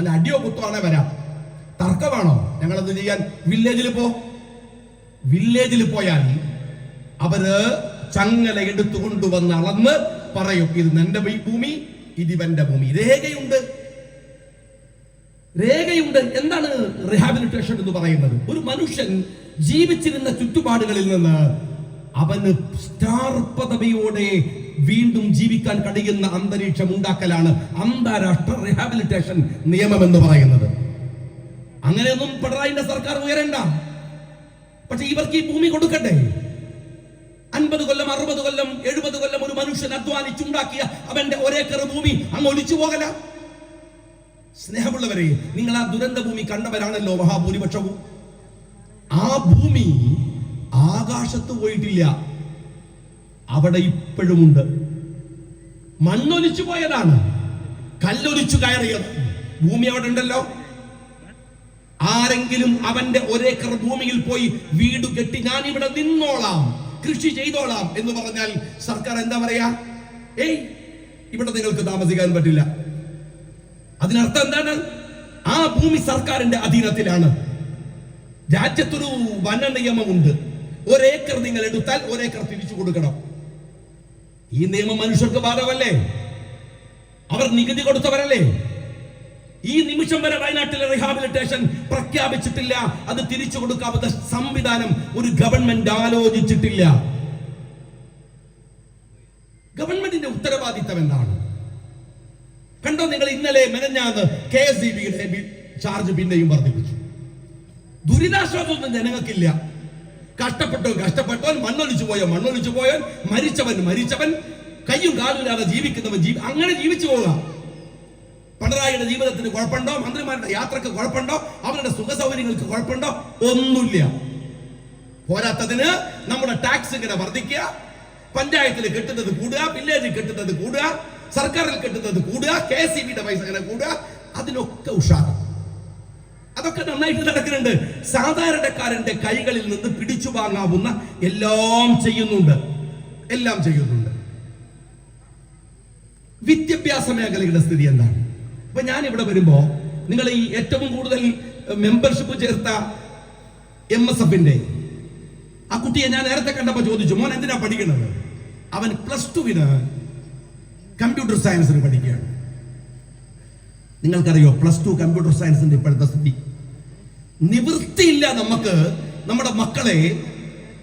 വല്ല അടിയോ കുത്തുവാണേ വരാം. തർക്കമാണോ? ഞങ്ങൾ എന്ത് ചെയ്യാൻ വില്ലേജിൽ പോ. വില്ലേജിൽ പോയാൽ അവർ ചങ്ങല എടുത്തുകൊണ്ടുവന്ന് അളന്ന് പറയും ഇത് നിന്റെ ഭൂമി ഭൂമി ഇതിവന്റെ ഭൂമി. രേഖയുണ്ട്. രേഖയുണ്ട്. എന്താണ് റിഹാബിലിറ്റേഷൻ എന്ന് പറയുന്നത്? ഒരു മനുഷ്യൻ ജീവിച്ചിരുന്ന ചുറ്റുപാടുകളിൽ നിന്ന് അവന് സ്റ്റാർ പദവിയോടെ വീണ്ടും ജീവിക്കാൻ കഴിയുന്ന അന്തരീക്ഷം ഉണ്ടാക്കലാണ് അന്താരാഷ്ട്ര റിഹാബിലിറ്റേഷൻ നിയമം എന്ന് പറയുന്നത്. അങ്ങനെയൊന്നും പിണറായിന്റെ സർക്കാർ ഉയരണ്ട. പക്ഷെ ഇവർക്ക് ഈ ഭൂമി കൊടുക്കട്ടെ അൻപത് കൊല്ലം അറുപത് കൊല്ലം എഴുപത് കൊല്ലം ഒരു മനുഷ്യൻ അധ്വാനിച്ചുണ്ടാക്കിയ അവന്റെ ഒരേക്കർ ഭൂമി അങ്ങ് ഒലിച്ചു പോകല. സ്നേഹമുള്ളവരെ നിങ്ങൾ ആ ദുരന്ത ഭൂമി കണ്ടവരാണല്ലോ മഹാഭൂരിപക്ഷവും. ആ ഭൂമി ആകാശത്ത് പോയിട്ടില്ല. അവിടെ ഇപ്പോഴുമുണ്ട്. മണ്ണൊലിച്ചു പോയതാണ്. കല്ലൊലിച്ചു കയറിയത്. ഭൂമി അവിടെ ഉണ്ടല്ലോ. ആരെങ്കിലും അവന്റെ ഒരേക്കർ ഭൂമിയിൽ പോയി വീട് കെട്ടി ഞാൻ ഇവിടെ നിന്നോളാം കൃഷി ചെയ്തോളാം എന്ന് പറഞ്ഞാൽ സർക്കാർ എന്താ പറയാ? ഏയ് ഇവിടെ നിങ്ങൾക്ക് താമസിക്കാൻ പറ്റില്ല. അതിനർത്ഥം എന്താണ്? ആ ഭൂമി സർക്കാരിന്റെ അധീനത്തിലാണ്. രാജ്യത്തൊരു വന നിയമമുണ്ട് ഒരേക്കർ നിങ്ങൾ എടുത്താൽ ഒരേക്കർ തിരിച്ചു കൊടുക്കണം. ഈ നിയമം മനുഷ്യർക്ക് ബാധകമല്ലേ? അവർ നികുതി കൊടുത്തവരല്ലേ? ഈ നിമിഷം വരെ വയനാട്ടിലെ റീഹാബിലിറ്റേഷൻ പ്രഖ്യാപിച്ചിട്ടില്ല. അത് തിരിച്ചു കൊടുക്കാത്ത സംവിധാനം ഒരു ഗവൺമെന്റ് ആലോചിച്ചിട്ടില്ല. ഗവൺമെന്റിന്റെ ഉത്തരവാദിത്തം എന്താണ്? കണ്ടോ നിങ്ങൾ ഇന്നലെ മെനഞ്ഞാന്ന് കെ എസ് ഇ ബിയുടെ ചാർജ് പിന്നെയും വർദ്ധിപ്പിച്ചു. ദുരിതാശ്വാസമൊന്നും ജനങ്ങൾക്കില്ല. കഷ്ടപ്പെട്ടോ കഷ്ടപ്പെട്ടവൻ മണ്ണൊലിച്ചു പോയോ? മണ്ണൊലിച്ചു പോയവൻ മരിച്ചവൻ മരിച്ചവൻ കയ്യും കാലുമില്ലാതെ ജീവിക്കുന്നവൻ ജീവി അങ്ങനെ ജീവിച്ചു പോകാം. പിണറായിയുടെ ജീവിതത്തിന് കുഴപ്പമുണ്ടോ? മന്ത്രിമാരുടെ യാത്രയ്ക്ക് കുഴപ്പമുണ്ടോ? അവരുടെ സുഖ സൗകര്യങ്ങൾക്ക് കുഴപ്പമുണ്ടോ? ഒന്നുമില്ല. പോരാത്തതിന് നമ്മുടെ ടാക്സ് ഇങ്ങനെ വർദ്ധിക്കുക. പഞ്ചായത്തിൽ കിട്ടുന്നത് കൂടുക വില്ലേജിൽ കിട്ടുന്നത് കൂടുക സർക്കാരിൽ കിട്ടുന്നത് കൂടുക കെ സി ബിയുടെ പൈസ ഇങ്ങനെ കൂടുക. അതിനൊക്കെ ഉഷാറ് അതൊക്കെ നന്നായിട്ട് നടക്കുന്നുണ്ട്. സാധാരണക്കാരന്റെ കൈകളിൽ നിന്ന് പിടിച്ചു വാങ്ങാവുന്ന എല്ലാം ചെയ്യുന്നുണ്ട്. എല്ലാം ചെയ്യുന്നുണ്ട്. വിദ്യാഭ്യാസ മേഖലയുടെ സ്ഥിതി എന്താണ്? അപ്പൊ ഞാൻ ഇവിടെ വരുമ്പോ നിങ്ങൾ ഈ ഏറ്റവും കൂടുതൽ മെമ്പർഷിപ്പ് ചേർത്ത എം എസ് എഫിന്റെ ആ കുട്ടിയെ ഞാൻ നേരത്തെ കണ്ടപ്പോ ചോദിച്ചു മോൻ എന്തിനാ പഠിക്കുന്നത് അവൻ പ്ലസ് ടുവിന് കമ്പ്യൂട്ടർ സയൻസിന് പഠിക്കുകയാണ്. നിങ്ങൾക്കറിയോ പ്ലസ് ടു കമ്പ്യൂട്ടർ സയൻസിന്റെ ഇപ്പോഴത്തെ സ്ഥിതി? നിവൃത്തിയില്ല നമുക്ക് നമ്മുടെ മക്കളെ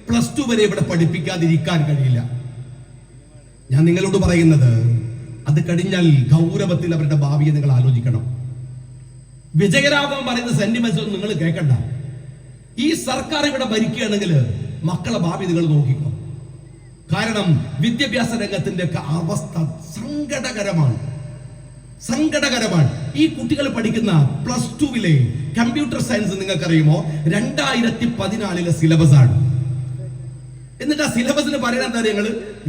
പ്ലസ് ടു വരെ ഇവിടെ പഠിപ്പിക്കാതിരിക്കാൻ കഴിയില്ല. ഞാൻ നിങ്ങളോട് പറയുന്നത് അത് കഴിഞ്ഞാൽ ഗൗരവത്തിൽ അവരുടെ ഭാവിയെ നിങ്ങൾ ആലോചിക്കണം. വിജയരാഘവൻ പറയുന്ന സെന്റിമെന്റ്സ് ഒന്നും നിങ്ങൾ കേൾക്കണ്ട. ഈ സർക്കാർ ഇവിടെ ഭരിക്കുകയാണെങ്കിൽ മക്കളെ ഭാവി നിങ്ങൾ നോക്കിക്കോ. കാരണം വിദ്യാഭ്യാസ രംഗത്തിന്റെ അവസ്ഥ സങ്കടകരമാണ്. സങ്കടകരമാണ് ഈ കുട്ടികൾ പഠിക്കുന്ന പ്ലസ് ടുവിലെ കമ്പ്യൂട്ടർ സയൻസ് നിങ്ങൾക്കറിയുമോ? രണ്ടായിരത്തി പതിനാലിലെ സിലബസ് ആണ്. എന്നിട്ട് ആ സിലബസിന് പറയുന്ന ഞങ്ങൾ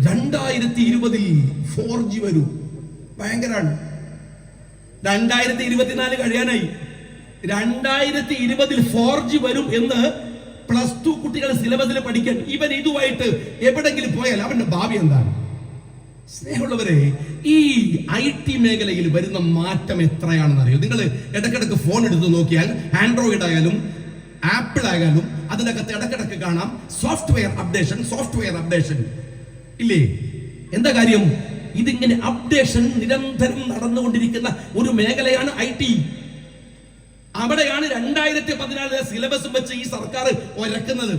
രണ്ടായിരത്തി ഇരുപതിൽ ഫോർ ജി വരൂ. ഭയങ്കരാണ്. രണ്ടായിരത്തി ഇരുപത്തിനാല് കഴിയാനായി. രണ്ടായിരത്തി ഇരുപതിൽ ഫോർ ജി വരും എന്ന് പ്ലസ് ടു കുട്ടികൾ സിലബസിൽ പഠിക്കാൻ. ഇവൻ ഇതുമായിട്ട് എവിടെങ്കിലും പോയാൽ അവന്റെ ഭാവി എന്താണ്? സ്നേഹമുള്ളവരെ ഈ ഐ ടി മേഖലയിൽ വരുന്ന മാറ്റം എത്രയാണെന്ന് അറിയോ? നിങ്ങൾ ഇടക്കിടക്ക് ഫോൺ എടുത്ത് നോക്കിയാൽ ആൻഡ്രോയിഡ് ആയാലും ആപ്പിൾ ആയാലും അതിനകത്ത് ഇടക്കിടക്ക് കാണാം സോഫ്റ്റ്വെയർ അപ്ഡേഷൻ സോഫ്റ്റ്വെയർ അപ്ഡേഷൻ ഇല്ലേ? എന്താ കാര്യം? ഇതിങ്ങനെ അപ്ഡേഷൻ നിരന്തരം നടന്നുകൊണ്ടിരിക്കുന്ന ഒരു മേഖലയാണ് ഐ ടി അവിടെയാണ് രണ്ടായിരത്തി പതിനാലിലെ സിലബസ് വെച്ച് ഈ സർക്കാർ ഒരക്കുന്നത്.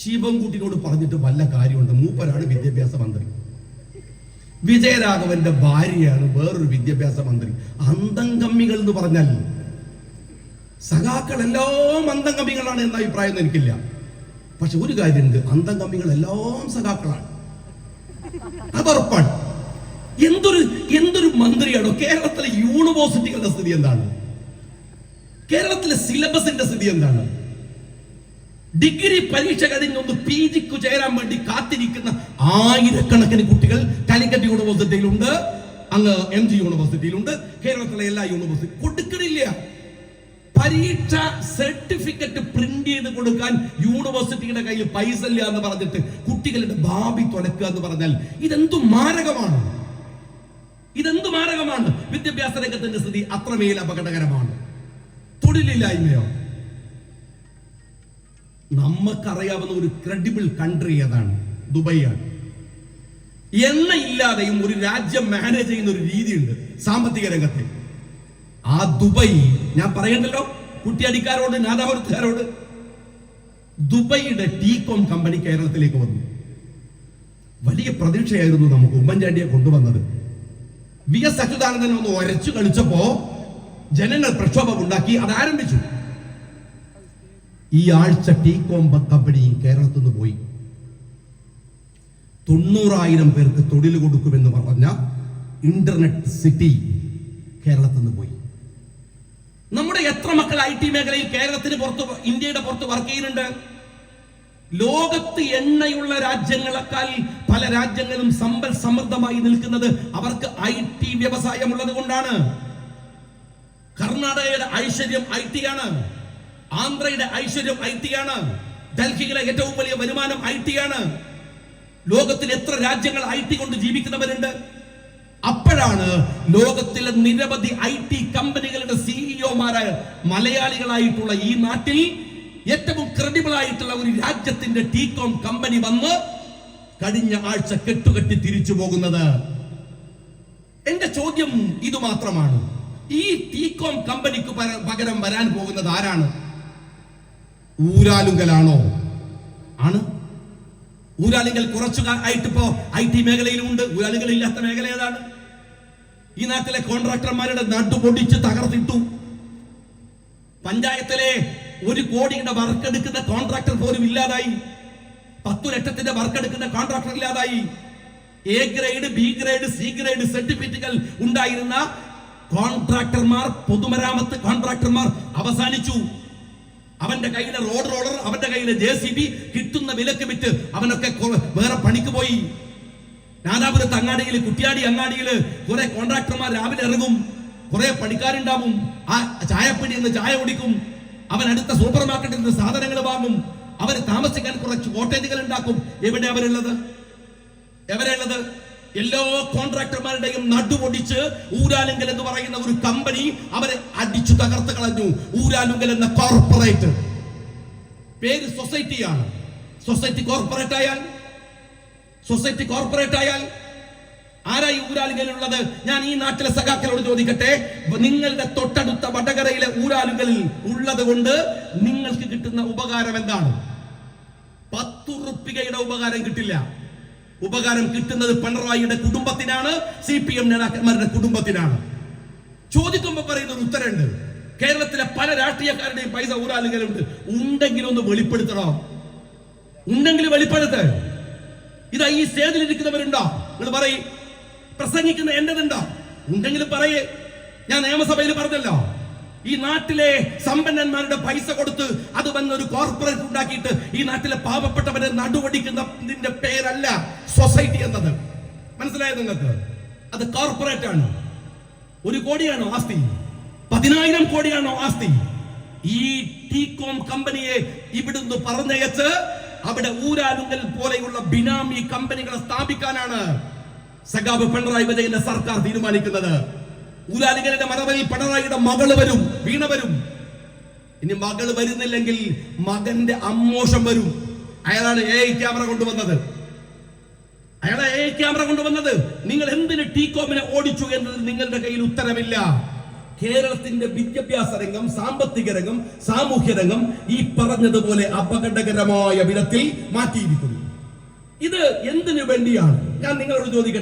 ശിവൻകുട്ടിനോട് പറഞ്ഞിട്ട് വല്ല കാര്യമുണ്ട്? മൂപ്പരാണ് വിദ്യാഭ്യാസ മന്ത്രി. വിജയരാഘവന്റെ ഭാര്യയാണ് വേറൊരു വിദ്യാഭ്യാസ മന്ത്രി. അന്തംകമ്മികൾ എന്ന് പറഞ്ഞാൽ സഖാക്കൾ എല്ലാം അന്തംകമ്മികളാണ് എന്ന അഭിപ്രായം എനിക്കില്ല. പക്ഷെ ഒരു കാര്യമുണ്ട് അന്തംകമ്മികൾ എല്ലാം സഖാക്കളാണ്. അതുറപ്പാണ് എന്തൊരു എന്തൊരു മന്ത്രിയാണോ കേരളത്തിലെ യൂണിവേഴ്സിറ്റികളുടെ സ്ഥിതി എന്താണ്? കേരളത്തിലെ സിലബസിന്റെ സ്ഥിതി എന്താണ്? ഡിഗ്രി പരീക്ഷ കഴിഞ്ഞൊന്ന് പി ജിക്ക് ചേരാൻ വേണ്ടി കാത്തിരിക്കുന്ന ആയിരക്കണക്കിന് കുട്ടികൾ കാലിക്കറ്റ് യൂണിവേഴ്സിറ്റിയിലുണ്ട്. അങ്ങ് എം ജി യൂണിവേഴ്സിറ്റിയിലുണ്ട്. കേരളത്തിലെ എല്ലാ യൂണിവേഴ്സിറ്റി കൊടുക്കണില്ല. പരീക്ഷ സർട്ടിഫിക്കറ്റ് പ്രിന്റ് ചെയ്ത് കൊടുക്കാൻ യൂണിവേഴ്സിറ്റിയുടെ കയ്യിൽ പൈസ ഇല്ല എന്ന് പറഞ്ഞിട്ട് കുട്ടികളുടെ ഭാവി തുലക്കുക എന്ന് പറഞ്ഞാൽ ഇതെന്തു മാരകമാണ്? ഇതെന്തു മാരകമാണ്? വിദ്യാഭ്യാസ രംഗത്തിന്റെ സ്ഥിതി അത്രമേൽ അപകടകരമാണ്. തൊഴിലില്ലായ്മയോ? നമുക്കറിയാവുന്ന ഒരു ക്രെഡിബിൾ കൺട്രി ഏതാണ്? ദുബൈയാണ്. എണ്ണ ഇല്ലാതെയും ഒരു രാജ്യം മാനേജ് ചെയ്യുന്ന ഒരു രീതിയുണ്ട് സാമ്പത്തിക രംഗത്തെ. ആ ദുബൈ ഞാൻ പറയണ്ടല്ലോ കുട്ടിയടിക്കാരോട് നാദാപുരത്തുകാരോട്. ദുബൈയുടെ ടീകോം കമ്പനി കേരളത്തിലേക്ക് വന്നു. വലിയ പ്രതീക്ഷയായിരുന്നു നമുക്ക് ഉമ്മൻചാണ്ടിയെ കൊണ്ടുവന്നത്. വി എസ് അച്യുതാനന്ദൻ ഒന്ന് ഒരച്ചു കളിച്ചപ്പോ ജനങ്ങൾ പ്രക്ഷോഭം ഉണ്ടാക്കി അത് ആരംഭിച്ചു. ഈ ആഴ്ച ടീകോം കമ്പനി കേരളത്തിൽ നിന്ന് പോയി. തൊണ്ണൂറായിരം പേർക്ക് തൊഴിൽ കൊടുക്കുമെന്ന് പറഞ്ഞ ഇന്റർനെറ്റ് സിറ്റി കേരളത്തിൽ നിന്ന് പോയി. നമ്മുടെ എത്ര മക്കൾ ഐ ടി മേഖലയിൽ കേരളത്തിന് പുറത്ത് ഇന്ത്യയുടെ പുറത്ത് വർക്ക് ചെയ്യുന്നുണ്ട്? ലോകത്ത് എണ്ണയുള്ള രാജ്യങ്ങളെക്കാൾ പല രാജ്യങ്ങളും സമ്പൽ സമൃദ്ധമായി നിൽക്കുന്നത് അവർക്ക് ഐ ടി വ്യവസായം ഉള്ളത് കൊണ്ടാണ് കർണാടകയുടെ ഐശ്വര്യം ഐ ടി ആണ്. ആന്ധ്രയുടെ ഐശ്വര്യം ഐ ടി ആണ്. ഡൽഹിയിലെ ഏറ്റവും വലിയ വരുമാനം ഐ ടി ആണ്. ലോകത്തിൽ എത്ര രാജ്യങ്ങൾ ഐ ടി കൊണ്ട് ജീവിക്കുന്നവരുണ്ട്? അപ്പോഴാണ് ലോകത്തിലെ നിരവധി ഐ ടി കമ്പനികളുടെ സിഇഒമാരായ മലയാളികളായിട്ടുള്ള ഈ നാട്ടിൽ ഏറ്റവും ക്രെഡിബിൾ ആയിട്ടുള്ള ഒരു രാജ്യത്തിന്റെ ടീകോം കമ്പനി വന്ന് കഴിഞ്ഞ ആഴ്ച കെട്ടുകെട്ടി തിരിച്ചു പോകുന്നത്. എന്റെ ചോദ്യം ഇത് മാത്രമാണ് ഈ ടീകോം കമ്പനിക്ക് പകരം വരാൻ പോകുന്നത് ആരാണ്? ഊരാലുങ്കലാണോ? ആണ്. ഊരാലുങ്കൽ കുറച്ചു ആയിട്ട് ഇപ്പോ ഐ ടി മേഖലയിലുണ്ട്. ഊരാലുങ്കൽ ഇല്ലാത്ത മേഖല ഏതാണ്? ഈ നാട്ടിലെ കോൺട്രാക്ടർമാരുടെ നടുപൊടിച്ച് തകർത്തിട്ടു. പഞ്ചായത്തിലെ ഒരു കോടിയുടെ വർക്ക് എടുക്കുന്ന കോൺട്രാക്ടർ പോലും ഇല്ലാതായി. പത്തു ലക്ഷത്തിന്റെ വർക്ക് എടുക്കുന്ന കോൺട്രാക്ടർ ഇല്ലാതായി. A grade B grade C grade സർട്ടിഫിക്കറ്റുകൾ ഉണ്ടായിരുന്ന കോൺട്രാക്ടർമാർ പൊതുമരാമത്ത് കോൺട്രാക്ടർമാർ അവസാനിച്ചു. അവന്റെ കയ്യിലെ റോഡ് റോളർ അവന്റെ കയ്യിലെ ജെ സി ബി കിട്ടുന്ന വിലക്ക് വിറ്റ് അവനൊക്കെ വേറെ പണിക്ക് പോയി. നാദാപുരത്ത് അങ്ങാടിയിൽ കുട്ടിയാടി അങ്ങാടിയിൽ കുറെ കോൺട്രാക്ടർമാർ രാവിലെ ഇറങ്ങും. കുറെ പണിക്കാരുണ്ടാവും. ആ ചായപ്പടി നിന്ന് ചായ കുടിക്കും. അവൻ അടുത്ത സൂപ്പർ മാർക്കറ്റിൽ നിന്ന് സാധനങ്ങൾ വാങ്ങും. അവർ താമസിക്കാൻ കുറച്ച് കോട്ടേജുകൾ ഉണ്ടാക്കും. എവിടെ അവരുള്ളത്? എവരുള്ളത് എല്ലാ കോൺട്രാക്ടർമാരുടെയും നടുപൊടിച്ച് ഊരാലുങ്കൽ എന്ന് പറയുന്ന ഒരു കമ്പനി അവരെ അടിച്ചു തകർത്ത് കളഞ്ഞു. ഊരാലുങ്കൽ എന്ന കോർപ്പറേറ്റ് പേര് സൊസൈറ്റിയാണ് സൊസൈറ്റി കോർപ്പറേറ്റ് ആയാൽ? സൊസൈറ്റി കോർപ്പറേറ്റ് ആയാൽ? ആരായി ഊരാലുങ്കലുള്ളത് ഞാൻ ഈ നാട്ടിലെ സഖാക്കളോട് ചോദിക്കട്ടെ. നിങ്ങളുടെ തൊട്ടടുത്ത വടകരയിലെ ഊരാലുങ്കലിൽ ഉള്ളത് കൊണ്ട് നിങ്ങൾക്ക് കിട്ടുന്ന ഉപകാരം എന്താണ്? പത്തു റുപ്പികയുടെ ഉപകാരം കിട്ടില്ല. ഉപകാരം കിട്ടുന്നത് പിണറായിയുടെ കുടുംബത്തിനാണ് സി പി എം നേതാക്കന്മാരുടെ കുടുംബത്തിനാണ്. ചോദിക്കുമ്പോൾ പറയുന്ന ഒരു ഉത്തരമുണ്ട്. കേരളത്തിലെ പല രാഷ്ട്രീയക്കാരുടെയും പൈസ ഊരാലുകളുണ്ട് ഉണ്ടെങ്കിലും ഒന്ന് വെളിപ്പെടുത്തണോ? ഉണ്ടെങ്കിൽ വെളിപ്പെടുത്ത്. ഇതാ ഈ സ്റ്റേജിൽ ഇരിക്കുന്നവരുണ്ടോ? നിങ്ങൾ പറയും. പ്രസംഗിക്കുന്ന എന്റേതുണ്ടോ? ഉണ്ടെങ്കിൽ പറയേ. ഞാൻ നിയമസഭയിൽ പറഞ്ഞല്ലോ. ഈ നാട്ടിലെ സമ്പന്നന്മാരുടെ പൈസ കൊടുത്ത് അത് വന്ന ഒരു കോർപ്പറേറ്റ് ഉണ്ടാക്കിയിട്ട് ഈ നാട്ടിലെ പാവപ്പെട്ടവരെ നടുവടിക്കുന്നതിന്റെ പേരല്ല സൊസൈറ്റി എന്നത്. മനസ്സിലായത് നിങ്ങൾക്ക്? അത് കോർപ്പറേറ്റ് ആണ്. ഒരു കോടിയാണോ ആസ്തി? പതിനായിരം കോടിയാണോ ആസ്തി? ഈ ടീകോം കമ്പനിയെ ഇവിടുന്ന് പറഞ്ഞയച്ച് അവിടെ ഊരാലുങ്കൽ പോലെയുള്ള ബിനാമി കമ്പനികളെ സ്ഥാപിക്കാനാണ് സഖാബ് പിണറായി വിജയന്റെ സർക്കാർ തീരുമാനിക്കുന്നത്. ഊരാലുങ്കലിന്റെ മറവരിൽ പിണറായിയുടെ മകൾ വരും വീണ വരും. ഇനി മകൾ വരുന്നില്ലെങ്കിൽ മകന്റെ അമ്മോഷം വരും. അയാളാണ് എ ക്യാമറ കൊണ്ടുവന്നത്. അയാളെ എ ക്യാമറ കൊണ്ടുവന്നത്. നിങ്ങൾ എന്തിന് ടീകോമിനെ ഓടിച്ചു എന്നത് നിങ്ങളുടെ കയ്യിൽ ഉത്തരമില്ല. കേരളത്തിന്റെ വിദ്യാഭ്യാസ രംഗം സാമ്പത്തിക രംഗം സാമൂഹ്യ രംഗം ഈ പറഞ്ഞതുപോലെ അപകടകരമായ വിധത്തിൽ മാറ്റിയിരിക്കുന്നു. ഇത് എന്തിനു വേണ്ടിയാണ്? ഞാൻ നിങ്ങളോട് ചോദിക്കട്ടെ.